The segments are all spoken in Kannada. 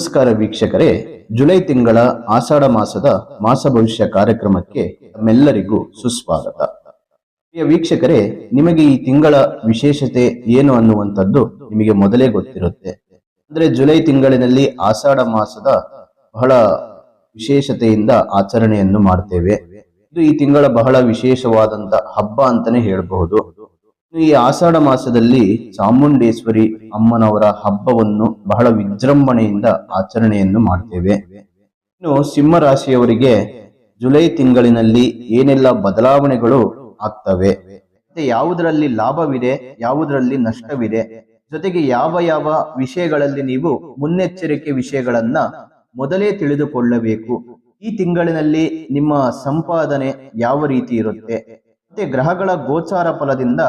ನಮಸ್ಕಾರ ವೀಕ್ಷಕರೇ. ಜುಲೈ ತಿಂಗಳ ಆಷಾಢ ಮಾಸದ ಮಾಸ ಭವಿಷ್ಯ ಕಾರ್ಯಕ್ರಮಕ್ಕೆ ತಮ್ಮೆಲ್ಲರಿಗೂ ಸುಸ್ವಾಗತ. ಪ್ರಿಯ ವೀಕ್ಷಕರೇ, ನಿಮಗೆ ಈ ತಿಂಗಳ ವಿಶೇಷತೆ ಏನು ಅನ್ನುವಂಥದ್ದು ನಿಮಗೆ ಮೊದಲೇ ಗೊತ್ತಿರುತ್ತೆ. ಅಂದ್ರೆ ಜುಲೈ ತಿಂಗಳಿನಲ್ಲಿ ಆಷಾಢ ಮಾಸದ ಬಹಳ ವಿಶೇಷತೆಯಿಂದ ಆಚರಣೆಯನ್ನು ಮಾಡ್ತೇವೆ. ಇದು ಈ ತಿಂಗಳ ಬಹಳ ವಿಶೇಷವಾದಂತ ಹಬ್ಬ ಅಂತಾನೆ ಹೇಳಬಹುದು. ಈ ಆಷಾಢ ಮಾಸದಲ್ಲಿ ಚಾಮುಂಡೇಶ್ವರಿ ಅಮ್ಮನವರ ಹಬ್ಬವನ್ನು ಬಹಳ ವಿಜೃಂಭಣೆಯಿಂದ ಆಚರಣೆಯನ್ನು ಮಾಡ್ತೇವೆ. ಇನ್ನು ಸಿಂಹ ರಾಶಿಯವರಿಗೆ ಜುಲೈ ತಿಂಗಳಿನಲ್ಲಿ ಏನೆಲ್ಲ ಬದಲಾವಣೆಗಳು ಆಗ್ತವೆ? ಮತ್ತೆ ಯಾವುದರಲ್ಲಿ ಲಾಭವಿದೆ, ಯಾವುದರಲ್ಲಿ ನಷ್ಟವಿದೆ? ಜೊತೆಗೆ ಯಾವ ಯಾವ ವಿಷಯಗಳಲ್ಲಿ ನೀವು ಮುನ್ನೆಚ್ಚರಿಕೆ ವಿಷಯಗಳನ್ನ ಮೊದಲೇ ತಿಳಿದುಕೊಳ್ಳಬೇಕು? ಈ ತಿಂಗಳಿನಲ್ಲಿ ನಿಮ್ಮ ಸಂಪಾದನೆ ಯಾವ ರೀತಿ ಇರುತ್ತೆ? ಮತ್ತೆ ಗ್ರಹಗಳ ಗೋಚಾರ ಫಲದಿಂದ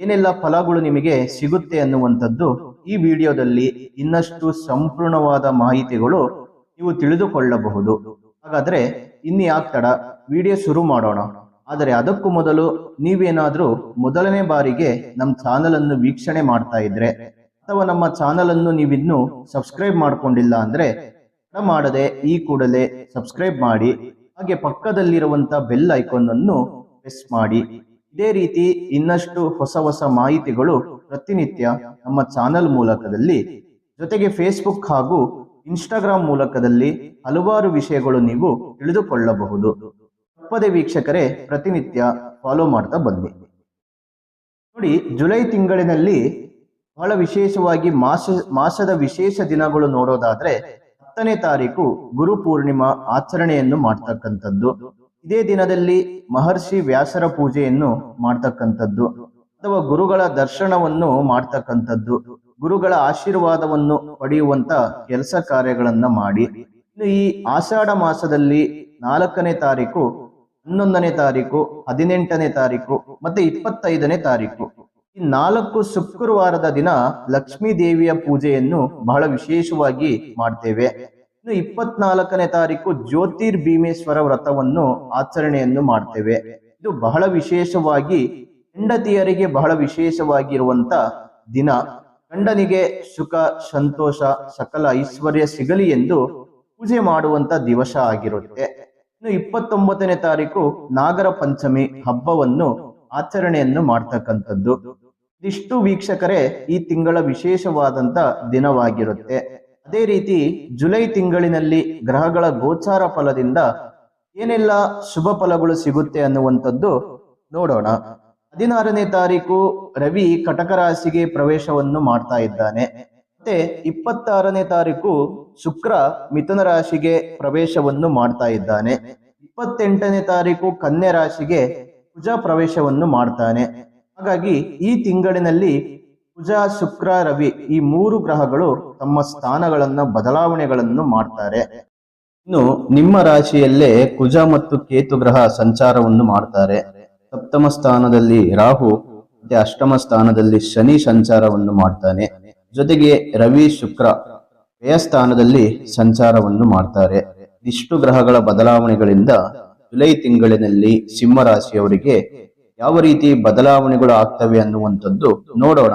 ಏನೆಲ್ಲ ಫಲಗಳು ನಿಮಗೆ ಸಿಗುತ್ತೆ ಅನ್ನುವಂಥದ್ದು ಈ ವಿಡಿಯೋದಲ್ಲಿ ಇನ್ನಷ್ಟು ಸಂಪೂರ್ಣವಾದ ಮಾಹಿತಿಗಳು ನೀವು ತಿಳಿದುಕೊಳ್ಳಬಹುದು. ಹಾಗಾದ್ರೆ ಇನ್ನು ಯಾಕೆ ತಡ, ವಿಡಿಯೋ ಶುರು ಮಾಡೋಣ. ಆದರೆ ಅದಕ್ಕೂ ಮೊದಲು ನೀವೇನಾದರೂ ಮೊದಲನೇ ಬಾರಿಗೆ ನಮ್ಮ ಚಾನಲ್ ಅನ್ನು ವೀಕ್ಷಣೆ ಮಾಡ್ತಾ ಇದ್ರೆ, ಅಥವಾ ನಮ್ಮ ಚಾನಲ್ ಅನ್ನು ನೀವಿನ್ನೂ ಸಬ್ಸ್ಕ್ರೈಬ್ ಮಾಡ್ಕೊಂಡಿಲ್ಲ ಅಂದ್ರೆ ಮಾಡದೆ ಈ ಕೂಡಲೇ ಸಬ್ಸ್ಕ್ರೈಬ್ ಮಾಡಿ, ಹಾಗೆ ಪಕ್ಕದಲ್ಲಿರುವಂತ ಬೆಲ್ ಐಕಾನ್ ಅನ್ನು ಪ್ರೆಸ್ ಮಾಡಿ. ಇದೇ ರೀತಿ ಇನ್ನಷ್ಟು ಹೊಸ ಹೊಸ ಮಾಹಿತಿಗಳು ಪ್ರತಿನಿತ್ಯ ನಮ್ಮ ಚಾನೆಲ್ ಮೂಲಕದಲ್ಲಿ, ಜೊತೆಗೆ ಫೇಸ್ಬುಕ್ ಹಾಗೂ ಇನ್ಸ್ಟಾಗ್ರಾಮ್ ಮೂಲಕದಲ್ಲಿ ಹಲವಾರು ವಿಷಯಗಳು ನೀವು ತಿಳಿದುಕೊಳ್ಳಬಹುದು. ತಪ್ಪದೆ ವೀಕ್ಷಕರೇ, ಪ್ರತಿನಿತ್ಯ ಫಾಲೋ ಮಾಡ್ತಾ ಬನ್ನಿ. ನೋಡಿ, ಜುಲೈ ತಿಂಗಳಿನಲ್ಲಿ ಬಹಳ ವಿಶೇಷವಾಗಿ ಮಾಸ, ಮಾಸದ ವಿಶೇಷ ದಿನಗಳು ನೋಡೋದಾದ್ರೆ ಹತ್ತನೇ ತಾರೀಕು ಗುರು ಪೂರ್ಣಿಮಾ ಆಚರಣೆಯನ್ನು ಮಾಡ್ತಕ್ಕಂಥದ್ದು. ಇದೇ ದಿನದಲ್ಲಿ ಮಹರ್ಷಿ ವ್ಯಾಸರ ಪೂಜೆಯನ್ನು ಮಾಡ್ತಕ್ಕಂಥದ್ದು ಅಥವಾ ಗುರುಗಳ ದರ್ಶನವನ್ನು ಮಾಡ್ತಕ್ಕಂಥದ್ದು. ಗುರುಗಳ ಆಶೀರ್ವಾದವನ್ನು ಪಡೆಯುವಂತ ಕೆಲಸ ಕಾರ್ಯಗಳನ್ನ ಮಾಡಿ. ಇನ್ನು ಈ ಆಷಾಢ ಮಾಸದಲ್ಲಿ ನಾಲ್ಕನೇ ತಾರೀಕು, ಹನ್ನೊಂದನೇ ತಾರೀಕು, ಹದಿನೆಂಟನೇ ತಾರೀಕು ಮತ್ತೆ ಇಪ್ಪತ್ತೈದನೇ ತಾರೀಕು. ಈ ನಾಲ್ಕು ಶುಕ್ರವಾರದ ದಿನ ಲಕ್ಷ್ಮೀ ದೇವಿಯ ಪೂಜೆಯನ್ನು ಬಹಳ ವಿಶೇಷವಾಗಿ ಮಾಡ್ತೇವೆ. ಇನ್ನು ಇಪ್ಪತ್ನಾಲ್ಕನೇ ತಾರೀಕು ಜ್ಯೋತಿರ್ ಭೀಮೇಶ್ವರ ವ್ರತವನ್ನು ಆಚರಣೆಯನ್ನು ಮಾಡ್ತೇವೆ. ಇದು ಬಹಳ ವಿಶೇಷವಾಗಿ ಹೆಂಡತಿಯರಿಗೆ ಬಹಳ ವಿಶೇಷವಾಗಿರುವಂತ ದಿನ. ಗಂಡನಿಗೆ ಸುಖ, ಸಂತೋಷ, ಸಕಲ ಐಶ್ವರ್ಯ ಸಿಗಲಿ ಎಂದು ಪೂಜೆ ಮಾಡುವಂತ ದಿವಸ ಆಗಿರುತ್ತೆ. ಇನ್ನು ಇಪ್ಪತ್ತೊಂಬತ್ತನೇ ತಾರೀಕು ನಾಗರ ಪಂಚಮಿ ಹಬ್ಬವನ್ನು ಆಚರಣೆಯನ್ನು ಮಾಡ್ತಕ್ಕಂಥದ್ದು. ಇದಿಷ್ಟು ವೀಕ್ಷಕರೇ ಈ ತಿಂಗಳ ವಿಶೇಷವಾದಂತ ದಿನವಾಗಿರುತ್ತೆ. ಅದೇ ರೀತಿ ಜುಲೈ ತಿಂಗಳಿನಲ್ಲಿ ಗ್ರಹಗಳ ಗೋಚಾರ ಫಲದಿಂದ ಏನೆಲ್ಲ ಶುಭ ಫಲಗಳು ಸಿಗುತ್ತೆ ಅನ್ನುವಂಥದ್ದು ನೋಡೋಣ. ಹದಿನಾರನೇ ತಾರೀಕು ರವಿ ಕಟಕ ರಾಶಿಗೆ ಪ್ರವೇಶವನ್ನು ಮಾಡ್ತಾ ಇದ್ದಾನೆ. ಮತ್ತೆ ಇಪ್ಪತ್ತಾರನೇ ತಾರೀಕು ಶುಕ್ರ ಮಿಥುನ ರಾಶಿಗೆ ಪ್ರವೇಶವನ್ನು ಮಾಡ್ತಾ ಇದ್ದಾನೆ. ಇಪ್ಪತ್ತೆಂಟನೇ ತಾರೀಕು ಕನ್ಯಾ ರಾಶಿಗೆ ಕುಜ ಪ್ರವೇಶವನ್ನು ಮಾಡ್ತಾನೆ. ಹಾಗಾಗಿ ಈ ತಿಂಗಳಿನಲ್ಲಿ ಕುಜ ಶುಕ್ರ, ರವಿ ಈ ಮೂರು ಗ್ರಹಗಳು ತಮ್ಮ ಸ್ಥಾನಗಳನ್ನ ಬದಲಾವಣೆಗಳನ್ನು ಮಾಡ್ತಾರೆ. ಇನ್ನು ನಿಮ್ಮ ರಾಶಿಯಲ್ಲೇ ಕುಜ ಮತ್ತು ಕೇತು ಗ್ರಹ ಸಂಚಾರವನ್ನು ಮಾಡ್ತಾರೆ. ಸಪ್ತಮ ಸ್ಥಾನದಲ್ಲಿ ರಾಹು, ಮತ್ತೆ ಅಷ್ಟಮ ಸ್ಥಾನದಲ್ಲಿ ಶನಿ ಸಂಚಾರವನ್ನು ಮಾಡ್ತಾನೆ. ಜೊತೆಗೆ ರವಿ, ಶುಕ್ರ ವ್ಯಯ ಸ್ಥಾನದಲ್ಲಿ ಸಂಚಾರವನ್ನು ಮಾಡ್ತಾರೆ. ಇಷ್ಟು ಗ್ರಹಗಳ ಬದಲಾವಣೆಗಳಿಂದ ಜುಲೈ ತಿಂಗಳಿನಲ್ಲಿ ಸಿಂಹ ರಾಶಿಯವರಿಗೆ ಯಾವ ರೀತಿ ಬದಲಾವಣೆಗಳು ಆಗ್ತವೆ ಅನ್ನುವಂಥದ್ದು ನೋಡೋಣ.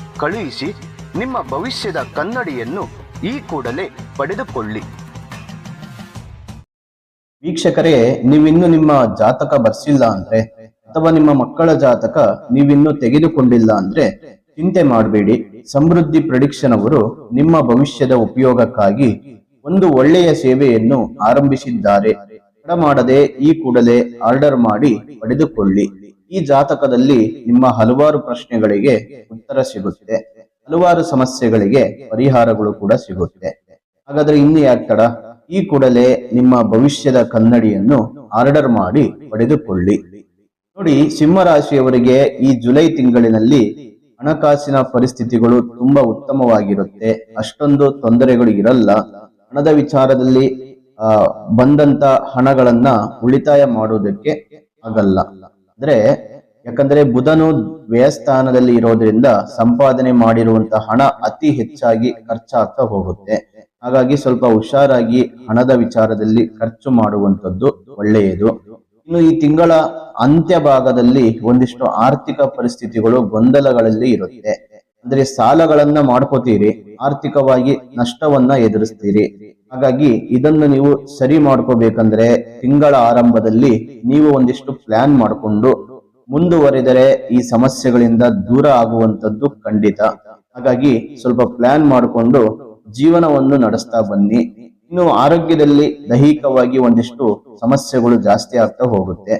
ಕಳುಹಿಸಿ ನಿಮ್ಮ ಭವಿಷ್ಯದ ಕನ್ನಡಿಯನ್ನು ಈ ಕೂಡಲೇ ಪಡೆದುಕೊಳ್ಳಿ. ವೀಕ್ಷಕರೇ, ನೀವಿನ್ನು ನಿಮ್ಮ ಜಾತಕ ಬರ್ಸಿಲ್ಲ ಅಂದ್ರೆ ಅಥವಾ ನಿಮ್ಮ ಮಕ್ಕಳ ಜಾತಕ ನೀವಿನ್ನು ತೆಗೆದುಕೊಂಡಿಲ್ಲ ಅಂದ್ರೆ ಚಿಂತೆ ಮಾಡಬೇಡಿ. ಸಮೃದ್ಧಿ ಪ್ರಡಿಕ್ಷನ್ ಅವರು ನಿಮ್ಮ ಭವಿಷ್ಯದ ಉಪಯೋಗಕ್ಕಾಗಿ ಒಂದು ಒಳ್ಳೆಯ ಸೇವೆಯನ್ನು ಆರಂಭಿಸಿದ್ದಾರೆ. ಮಾಡದೆ ಈ ಕೂಡಲೇ ಆರ್ಡರ್ ಮಾಡಿ ಪಡೆದುಕೊಳ್ಳಿ. ಈ ಜಾತಕದಲ್ಲಿ ನಿಮ್ಮ ಹಲವಾರು ಪ್ರಶ್ನೆಗಳಿಗೆ ಉತ್ತರ ಸಿಗುತ್ತಿದೆ. ಹಲವಾರು ಸಮಸ್ಯೆಗಳಿಗೆ ಪರಿಹಾರಗಳು ಕೂಡ ಸಿಗುತ್ತಿದೆ. ಹಾಗಾದ್ರೆ ಇನ್ನು ಯಾಕೆ ತಡ? ಈ ಕೂಡಲೇ ನಿಮ್ಮ ಭವಿಷ್ಯದ ಕನ್ನಡಿಯನ್ನು ಆರ್ಡರ್ ಮಾಡಿ ಪಡೆದುಕೊಳ್ಳಿ. ನೋಡಿ, ಸಿಂಹರಾಶಿಯವರಿಗೆ ಈ ಜುಲೈ ತಿಂಗಳಿನಲ್ಲಿ ಹಣಕಾಸಿನ ಪರಿಸ್ಥಿತಿಗಳು ತುಂಬಾ ಉತ್ತಮವಾಗಿರುತ್ತೆ. ಅಷ್ಟೊಂದು ತೊಂದರೆಗಳು ಇರಲ್ಲ. ಹಣದ ವಿಚಾರದಲ್ಲಿ ಬಂದಂತ ಹಣಗಳನ್ನ ಉಳಿತಾಯ ಮಾಡುವುದಕ್ಕೆ ಆಗಲ್ಲ. ಅಂದ್ರೆ ಯಾಕಂದ್ರೆ ಬುಧನು ವ್ಯಯಸ್ಥಾನದಲ್ಲಿ ಇರೋದ್ರಿಂದ ಸಂಪಾದನೆ ಮಾಡಿರುವಂತ ಹಣ ಅತಿ ಹೆಚ್ಚಾಗಿ ಖರ್ಚಾಗ್ತಾ ಹೋಗುತ್ತೆ. ಹಾಗಾಗಿ ಸ್ವಲ್ಪ ಹುಷಾರಾಗಿ ಹಣದ ವಿಚಾರದಲ್ಲಿ ಖರ್ಚು ಮಾಡುವಂತದ್ದು ಒಳ್ಳೆಯದು. ಇನ್ನು ಈ ತಿಂಗಳ ಅಂತ್ಯ ಭಾಗದಲ್ಲಿ ಒಂದಿಷ್ಟು ಆರ್ಥಿಕ ಪರಿಸ್ಥಿತಿಗಳು ಗೊಂದಲಗಳಲ್ಲಿ ಇರುತ್ತೆ. ಅಂದ್ರೆ ಸಾಲಗಳನ್ನ ಮಾಡ್ಕೋತೀರಿ, ಆರ್ಥಿಕವಾಗಿ ನಷ್ಟವನ್ನ ಎದುರಿಸ್ತೀರಿ. ಹಾಗಾಗಿ ಇದನ್ನು ನೀವು ಸರಿ ಮಾಡ್ಕೋಬೇಕಂದ್ರೆ ತಿಂಗಳ ಆರಂಭದಲ್ಲಿ ನೀವು ಒಂದಿಷ್ಟು ಪ್ಲಾನ್ ಮಾಡಿಕೊಂಡು ಮುಂದುವರಿದರೆ ಈ ಸಮಸ್ಯೆಗಳಿಂದ ದೂರ ಆಗುವಂತದ್ದು ಖಂಡಿತ. ಹಾಗಾಗಿ ಸ್ವಲ್ಪ ಪ್ಲಾನ್ ಮಾಡಿಕೊಂಡು ಜೀವನವನ್ನು ನಡೆಸ್ತಾ ಬನ್ನಿ. ಇನ್ನು ಆರೋಗ್ಯದಲ್ಲಿ ದೈಹಿಕವಾಗಿ ಒಂದಿಷ್ಟು ಸಮಸ್ಯೆಗಳು ಜಾಸ್ತಿ ಆಗ್ತಾ ಹೋಗುತ್ತೆ.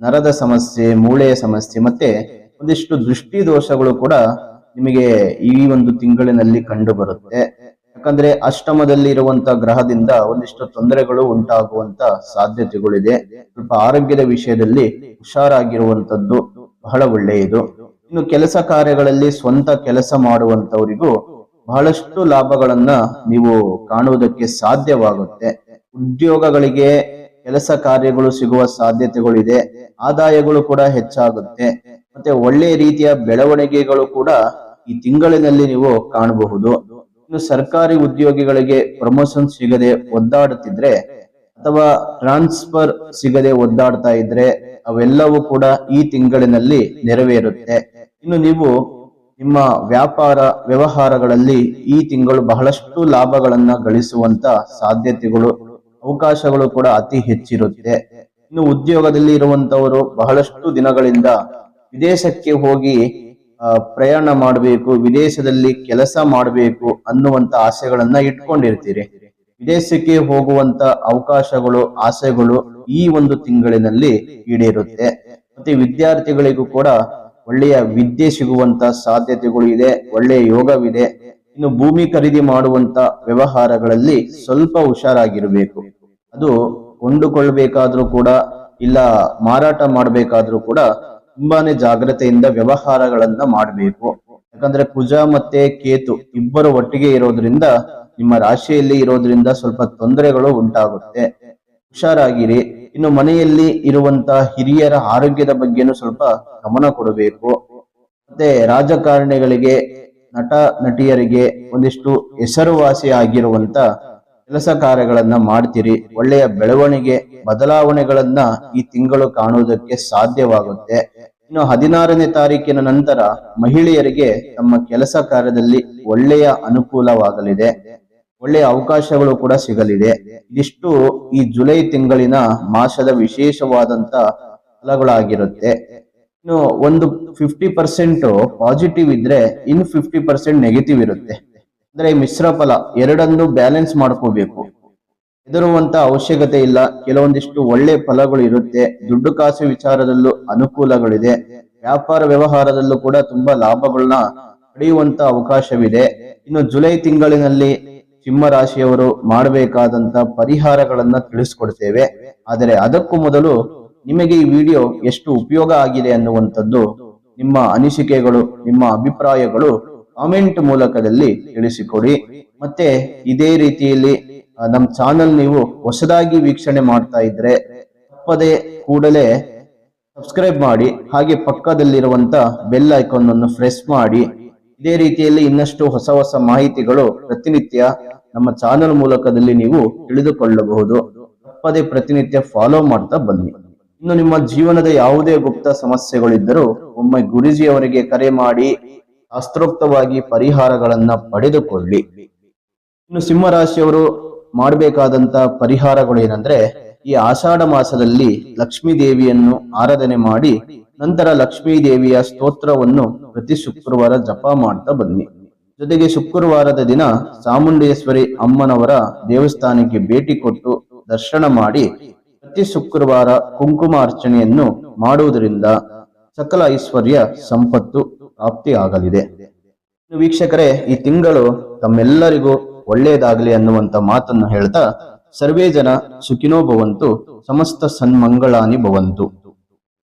ನರದ ಸಮಸ್ಯೆ ಮೂಳೆಯ ಸಮಸ್ಯೆ ಮತ್ತೆ ಒಂದಿಷ್ಟು ದೃಷ್ಟಿ ದೋಷಗಳು ಕೂಡ ನಿಮಗೆ ಈ ಒಂದು ತಿಂಗಳಿನಲ್ಲಿ ಕಂಡು ಬರುತ್ತೆ ಯಾಕಂದ್ರೆ ಅಷ್ಟಮದಲ್ಲಿ ಇರುವಂತ ಗ್ರಹದಿಂದ ಒಂದಿಷ್ಟು ತೊಂದರೆಗಳು ಉಂಟಾಗುವಂತ ಸಾಧ್ಯತೆಗಳಿದೆ. ಸ್ವಲ್ಪ ಆರೋಗ್ಯದ ವಿಷಯದಲ್ಲಿ ಹುಷಾರಾಗಿರುವಂತದ್ದು ಬಹಳ ಒಳ್ಳೆಯದು. ಇನ್ನು ಕೆಲಸ ಕಾರ್ಯಗಳಲ್ಲಿ ಸ್ವಂತ ಕೆಲಸ ಮಾಡುವಂತವರಿಗೂ ಬಹಳಷ್ಟು ಲಾಭಗಳನ್ನ ನೀವು ಕಾಣುವುದಕ್ಕೆ ಸಾಧ್ಯವಾಗುತ್ತೆ. ಉದ್ಯೋಗಗಳಿಗೆ ಕೆಲಸ ಕಾರ್ಯಗಳು ಸಿಗುವ ಸಾಧ್ಯತೆಗಳಿದೆ. ಆದಾಯಗಳು ಕೂಡ ಹೆಚ್ಚಾಗುತ್ತೆ. ಮತ್ತೆ ಒಳ್ಳೆಯ ರೀತಿಯ ಬೆಳವಣಿಗೆಗಳು ಕೂಡ ಈ ತಿಂಗಳಿನಲ್ಲಿ ನೀವು ಕಾಣಬಹುದು. ಸರ್ಕಾರಿ ಉದ್ಯೋಗಿಗಳಿಗೆ ಪ್ರಮೋಷನ್ ಸಿಗದೆ ಒದ್ದಾಡುತ್ತಿದ್ರೆ ಅಥವಾ ಟ್ರಾನ್ಸ್ಫರ್ ಸಿಗದೆ ಒದ್ದಾಡ್ತಾ ಇದ್ರೆ ಅವೆಲ್ಲವೂ ಕೂಡ ಈ ತಿಂಗಳಿನಲ್ಲಿ ನೆರವೇರುತ್ತೆ. ಇನ್ನು ನೀವು ನಿಮ್ಮ ವ್ಯಾಪಾರ ವ್ಯವಹಾರಗಳಲ್ಲಿ ಈ ತಿಂಗಳು ಬಹಳಷ್ಟು ಲಾಭಗಳನ್ನ ಗಳಿಸುವಂತ ಸಾಧ್ಯತೆಗಳು, ಅವಕಾಶಗಳು ಕೂಡ ಅತಿ ಹೆಚ್ಚಿರುತ್ತೆ. ಇನ್ನು ಉದ್ಯೋಗದಲ್ಲಿ ಇರುವಂತವರು ಬಹಳಷ್ಟು ದಿನಗಳಿಂದ ವಿದೇಶಕ್ಕೆ ಹೋಗಿ ಪ್ರಯಾಣ ಮಾಡಬೇಕು, ವಿದೇಶದಲ್ಲಿ ಕೆಲಸ ಮಾಡಬೇಕು ಅನ್ನುವಂತ ಆಸೆಗಳನ್ನ ಇಟ್ಕೊಂಡಿರ್ತೀರಿ. ವಿದೇಶಕ್ಕೆ ಹೋಗುವಂತ ಅವಕಾಶಗಳು, ಆಸೆಗಳು ಈ ಒಂದು ತಿಂಗಳಿನಲ್ಲಿ ಈಡೇರುತ್ತೆ. ಮತ್ತೆ ವಿದ್ಯಾರ್ಥಿಗಳಿಗೂ ಕೂಡ ಒಳ್ಳೆಯ ವಿದ್ಯೆ ಸಿಗುವಂತ ಸಾಧ್ಯತೆಗಳು ಇದೆ, ಒಳ್ಳೆಯ ಯೋಗವಿದೆ. ಇನ್ನು ಭೂಮಿ ಖರೀದಿ ಮಾಡುವಂತ ವ್ಯವಹಾರಗಳಲ್ಲಿ ಸ್ವಲ್ಪ ಹುಷಾರಾಗಿರಬೇಕು. ಅದು ಕೊಂಡುಕೊಳ್ಬೇಕಾದ್ರೂ ಕೂಡ, ಇಲ್ಲ ಮಾರಾಟ ಮಾಡಬೇಕಾದ್ರೂ ಕೂಡ ತುಂಬಾನೇ ಜಾಗ್ರತೆಯಿಂದ ವ್ಯವಹಾರಗಳನ್ನ ಮಾಡಬೇಕು. ಯಾಕಂದ್ರೆ ಕುಜ ಮತ್ತೆ ಕೇತು ಇಬ್ಬರು ಒಟ್ಟಿಗೆ ಇರೋದ್ರಿಂದ, ನಿಮ್ಮ ರಾಶಿಯಲ್ಲಿ ಇರೋದ್ರಿಂದ ಸ್ವಲ್ಪ ತೊಂದರೆಗಳು ಉಂಟಾಗುತ್ತೆ. ಹುಷಾರಾಗಿರಿ. ಇನ್ನು ಮನೆಯಲ್ಲಿ ಇರುವಂತ ಹಿರಿಯರ ಆರೋಗ್ಯದ ಬಗ್ಗೆನೂ ಸ್ವಲ್ಪ ಗಮನ ಕೊಡಬೇಕು. ಮತ್ತೆ ರಾಜಕಾರಣಿಗಳಿಗೆ, ನಟ ನಟಿಯರಿಗೆ ಒಂದಿಷ್ಟು ಹೆಸರುವಾಸಿ ಆಗಿರುವಂತ ಕೆಲಸ ಕಾರ್ಯಗಳನ್ನ ಮಾಡ್ತೀರಿ. ಒಳ್ಳೆಯ ಬೆಳವಣಿಗೆ, ಬದಲಾವಣೆಗಳನ್ನ ಈ ತಿಂಗಳು ಕಾಣುವುದಕ್ಕೆ ಸಾಧ್ಯವಾಗುತ್ತೆ. ಇನ್ನು ಹದಿನಾರನೇ ತಾರೀಕಿನ ನಂತರ ಮಹಿಳೆಯರಿಗೆ ತಮ್ಮ ಕೆಲಸ ಕಾರ್ಯದಲ್ಲಿ ಒಳ್ಳೆಯ ಅನುಕೂಲವಾಗಲಿದೆ. ಒಳ್ಳೆಯ ಅವಕಾಶಗಳು ಕೂಡ ಸಿಗಲಿದೆ. ಇದಿಷ್ಟು ಈ ಜುಲೈ ತಿಂಗಳಿನ ಮಾಸದ ವಿಶೇಷವಾದಂತ ಫಲಗಳಾಗಿರುತ್ತೆ. ಇನ್ನು ಒಂದು ಫಿಫ್ಟಿ ಪರ್ಸೆಂಟ್ ಪಾಸಿಟಿವ್ ಇದ್ರೆ ಇನ್ನು ಫಿಫ್ಟಿ ಪರ್ಸೆಂಟ್ ನೆಗೆಟಿವ್ ಇರುತ್ತೆ. ಅಂದ್ರೆ ಮಿಶ್ರ ಫಲ ಎರಡನ್ನು ಬ್ಯಾಲೆನ್ಸ್ ಮಾಡ್ಕೋಬೇಕು. ಹೆದರುವಂತ ಅವಶ್ಯಕತೆ ಇಲ್ಲ. ಕೆಲವೊಂದಿಷ್ಟು ಒಳ್ಳೆ ಫಲಗಳು ಇರುತ್ತೆ. ದುಡ್ಡು ಕಾಸು ವಿಚಾರದಲ್ಲೂ ಅನುಕೂಲಗಳಿದೆ. ವ್ಯಾಪಾರ ವ್ಯವಹಾರದಲ್ಲೂ ಕೂಡ ತುಂಬಾ ಲಾಭಗಳನ್ನ ಪಡೆಯುವಂತ ಅವಕಾಶವಿದೆ. ಇನ್ನು ಜುಲೈ ತಿಂಗಳಿನಲ್ಲಿ ಸಿಂಹ ರಾಶಿಯವರು ಮಾಡಬೇಕಾದಂತ ಪರಿಹಾರಗಳನ್ನ ತಿಳಿಸ್ಕೊಡ್ತೇವೆ. ಆದರೆ ಅದಕ್ಕೂ ಮೊದಲು ನಿಮಗೆ ಈ ವಿಡಿಯೋ ಎಷ್ಟು ಉಪಯೋಗ ಆಗಿದೆ ಅನ್ನುವಂಥದ್ದು ನಿಮ್ಮ ಅನಿಸಿಕೆಗಳು, ನಿಮ್ಮ ಅಭಿಪ್ರಾಯಗಳು ಕಾಮೆಂಟ್ ಮೂಲಕದಲ್ಲಿ ತಿಳಿಸಿಕೊಡಿ. ಮತ್ತೆ ಇದೇ ರೀತಿಯಲ್ಲಿ ನಮ್ಮ ಚಾನಲ್ ನೀವು ಹೊಸದಾಗಿ ವೀಕ್ಷಣೆ ಮಾಡ್ತಾ ಇದ್ರೆ ತಪ್ಪದೇ ಕೂಡಲೇ ಸಬ್ಸ್ಕ್ರೈಬ್ ಮಾಡಿ, ಹಾಗೆ ಪಕ್ಕದಲ್ಲಿರುವಂತ ಬೆಲ್ ಐಕಾನ್ ಅನ್ನು ಪ್ರೆಸ್ ಮಾಡಿ. ಇದೇ ರೀತಿಯಲ್ಲಿ ಇನ್ನಷ್ಟು ಹೊಸ ಹೊಸ ಮಾಹಿತಿಗಳು ಪ್ರತಿನಿತ್ಯ ನಮ್ಮ ಚಾನಲ್ ಮೂಲಕದಲ್ಲಿ ನೀವು ತಿಳಿದುಕೊಳ್ಳಬಹುದು. ತಪ್ಪದೇ ಪ್ರತಿನಿತ್ಯ ಫಾಲೋ ಮಾಡ್ತಾ ಬನ್ನಿ. ಇನ್ನು ನಿಮ್ಮ ಜೀವನದ ಯಾವುದೇ ಗುಪ್ತ ಸಮಸ್ಯೆಗಳಿದ್ದರೂ ಒಮ್ಮೆ ಗುರುಜಿಯವರಿಗೆ ಕರೆ ಮಾಡಿ, ಶಾಸ್ತ್ರೋಕ್ತವಾಗಿ ಪರಿಹಾರಗಳನ್ನ ಪಡೆದುಕೊಳ್ಳಿ. ಇನ್ನು ಸಿಂಹ ರಾಶಿಯವರು ಮಾಡಬೇಕಾದಂತ ಪರಿಹಾರಗಳು ಏನಂದ್ರೆ ಈ ಆಷಾಢ ಮಾಸದಲ್ಲಿ ಲಕ್ಷ್ಮೀ ದೇವಿಯನ್ನು ಆರಾಧನೆ ಮಾಡಿ ನಂತರ ಲಕ್ಷ್ಮೀ ದೇವಿಯ ಸ್ತೋತ್ರವನ್ನು ಪ್ರತಿ ಶುಕ್ರವಾರ ಜಪ ಮಾಡ್ತಾ ಬನ್ನಿ. ಜೊತೆಗೆ ಶುಕ್ರವಾರದ ದಿನ ಚಾಮುಂಡೇಶ್ವರಿ ಅಮ್ಮನವರ ದೇವಸ್ಥಾನಕ್ಕೆ ಭೇಟಿ ಕೊಟ್ಟು ದರ್ಶನ ಮಾಡಿ ಪ್ರತಿ ಶುಕ್ರವಾರ ಕುಂಕುಮ ಅರ್ಚನೆಯನ್ನು ಮಾಡುವುದರಿಂದ ಸಕಲ ಐಶ್ವರ್ಯ ಸಂಪತ್ತು ಪ್ರಾಪ್ತಿ ಆಗಲಿದೆ ವೀಕ್ಷಕರೇ, ಈ ತಿಂಗಳು ತಮ್ಮೆಲ್ಲರಿಗೂ ಒಳ್ಳೆಯದಾಗಲಿ ಅನ್ನುವಂತ ಮಾತನ್ನು ಹೇಳ್ತಾ ಸರ್ವೇ ಜನ ಸುಖಿನೋ ಭವಂತು ಸಮಸ್ತ ಸನ್ಮಂಗಳಾನಿ ಭವಂತು.